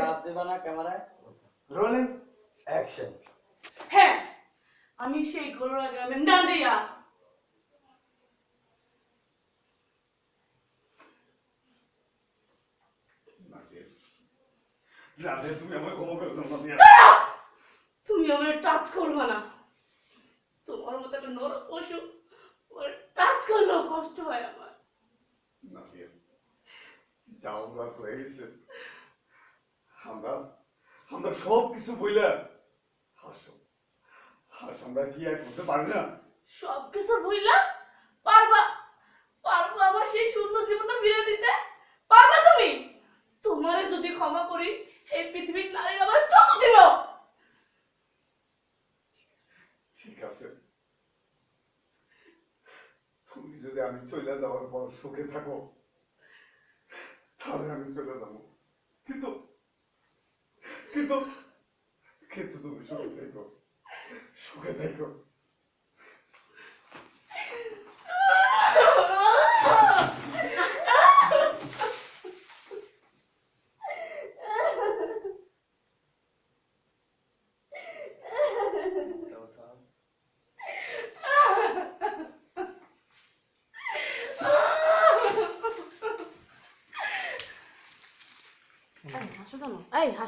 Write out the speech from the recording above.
কাজ দেবা না ক্যামেরায়? রোলিং অ্যাকশন হ্যাঁ আমি সেই গরুড়া গ্রামের নাদিয়া। তুমি আমায় ক্ষমা করে তুমি আমার টাচ করবে না। তোমার মতো একটা নরক পশু ওর টাচ করলেও কষ্ট হয় আমার। নাদিয়া যাও হয়ে গেছে। আমরা আমরা সব কিছু বইলা হাসো। হাস আমরা কি আর করতে পারি না। সব কিছু ভুইলা পারবা পারব আমার সেই সুন্দর জীবনটা ফিরে দিতে। পারবা তুমি? তোমারে যদি ক্ষমা করি এই পৃথিবীর নারী আমার চোখ দিব। ঠিক আছে। তুমি যদি আমি চলে যাওয়ার পর সুখে থাকো তাহলে আমি চলে যাব। কিন্তু কিন্তু কিন্তু তুমি সুখে থেকো সুখে থেকো এই হাসো কেন এই হাসো